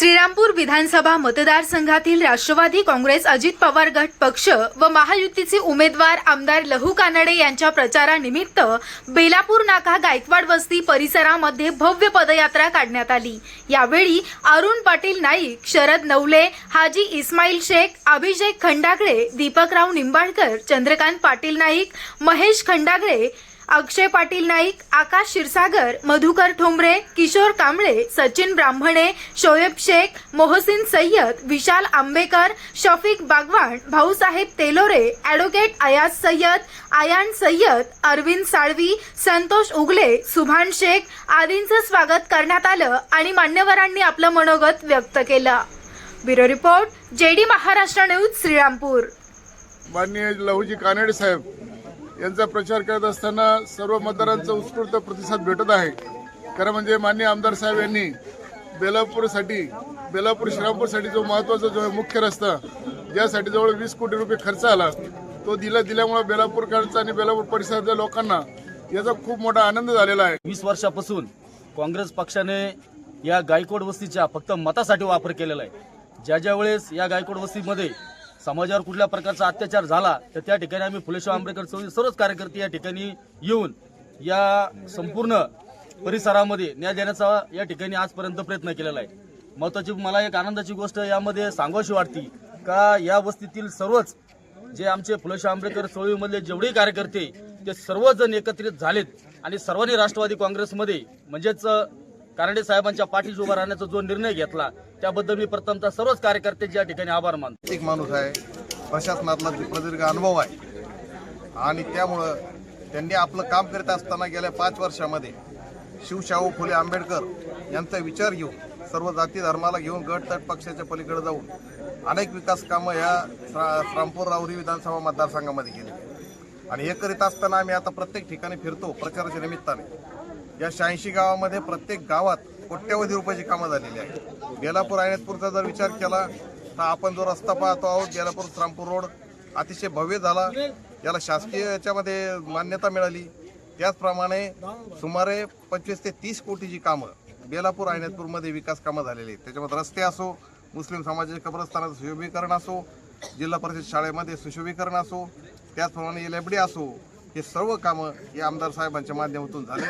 श्रीरामपूर विधानसभा मतदारसंघातील राष्ट्रवादी काँग्रेस अजित पवार गट पक्ष व महायुतीचे उमेदवार आमदार लहू कानडे यांच्या प्रचारानिमित्त बेलापूर नाका गायकवाड वस्ती परिसरामध्ये भव्य पदयात्रा काढण्यात आली. यावेळी अरुण पाटील नाईक शरद नवले हाजी इस्माईल शेख अभिषेक खंडागळे दीपकराव निंबाळकर चंद्रकांत पाटील नाईक महेश खंडागळे अक्षय पाटील नाईक आकाश क्षीरसागर मधुकर ठोंबरे किशोर कांबळे सचिन ब्राह्मणे शोएब शेख मोहसिन सय्यद विशाल आंबेकर शफिक बागवान भाऊसाहेब तेलोरे ॲडव्होकेट अयाज सय्यद आयान सय्यद अरविंद साळवी संतोष उगले सुभान शेख आदींचं स्वागत करण्यात आलं आणि मान्यवरांनी आपलं मनोगत व्यक्त केलं. Bureau report JD Maharashtra news Shrirampur. माननीय लहूजी कानडे साहेब यांचा प्रचार करत असताना सर्व मतदारांचा उत्स्फूर्त प्रतिसाद भेटत आहे. खरं म्हणजे माननीय आमदार साहेब यांनी बेलापूरसाठी बेलापूर श्रीरामपूरसाठी जो महत्त्वाचा जो आहे मुख्य रस्ता ज्यासाठी जवळ वीस कोटी रुपये खर्च आला तो दिला दिल्यामुळे बेलापूरकरांचा आणि बेलापूर परिसरातल्या लोकांना याचा खूप मोठा आनंद झालेला आहे. वीस वर्षापासून काँग्रेस पक्षाने या गायकवाड वस्तीच्या फक्त मतासाठी वापर केलेला आहे. ज्या ज्या वेळेस या गायकवाड वस्तीमध्ये समाजावर कुठल्या प्रकारचा अत्याचार झाला तर त्या ठिकाणी आम्ही फुलेश्वर आंबेडकर चौधरी सर्वच कार्यकर्ते या ठिकाणी येऊन या संपूर्ण परिसरामध्ये न्याय देण्याचा या ठिकाणी आजपर्यंत प्रयत्न केलेला आहे. महत्वाची मला एक आनंदाची गोष्ट यामध्ये सांगावीशी वाटते का या वस्तीतील सर्वच जे आमचे फुलेशाह आंबेडकर चळवळीमधले जेवढे कार्यकर्ते ते सर्वजण एकत्रित झालेत आणि सर्वांनी राष्ट्रवादी काँग्रेसमध्ये म्हणजेच कारंडे साहेबांच्या पाठीशी उभा राहण्याचा जो निर्णय घेतला त्याबद्दल मी प्रथमतः सर्वच कार्यकर्त्यांचे या ठिकाणी आभार मानतो. एक माणूस आहे प्रशासनातला प्रदीर्घ अनुभव आहे. आणि त्यामुळं त्यांनी आपलं काम करीत असताना गेल्या पाच वर्षामध्ये शिवशाहू फुले आंबेडकर यांचा विचार घेऊन सर्व जाती धर्माला घेऊन गट तट पक्षाच्या पलीकडे जाऊन अनेक विकास कामं या श्रा- रामपूर राहुरी विधानसभा मतदारसंघामध्ये केली. आणि हे करीत असताना आम्ही आता प्रत्येक ठिकाणी फिरतो प्रचाराच्या निमित्ताने. या शहाऐंशी गावामध्ये प्रत्येक गावात कोट्यवधी रुपयाची कामं झालेली आहेत. बेलापूर आयनतपूरचा जर विचार केला तर आपण जो रस्ता पाहतो आहोत बेलापूर श्रामपूर रोड अतिशय भव्य झाला. याला शासकीय याच्यामध्ये मान्यता मिळाली. त्याचप्रमाणे सुमारे पंचवीस ते तीस कोटीची कामं बेलापूर आयनतपूरमध्ये विकास कामं झालेली आहेत. त्याच्यामध्ये रस्ते असो मुस्लिम समाजाच्या कब्रस्थानाचं सुशोभीकरण असो जिल्हा परिषद शाळेमध्ये सुशोभीकरण असो त्याचप्रमाणे एल असो हे सर्व कामं या आमदार साहेबांच्या माध्यमातून झाले.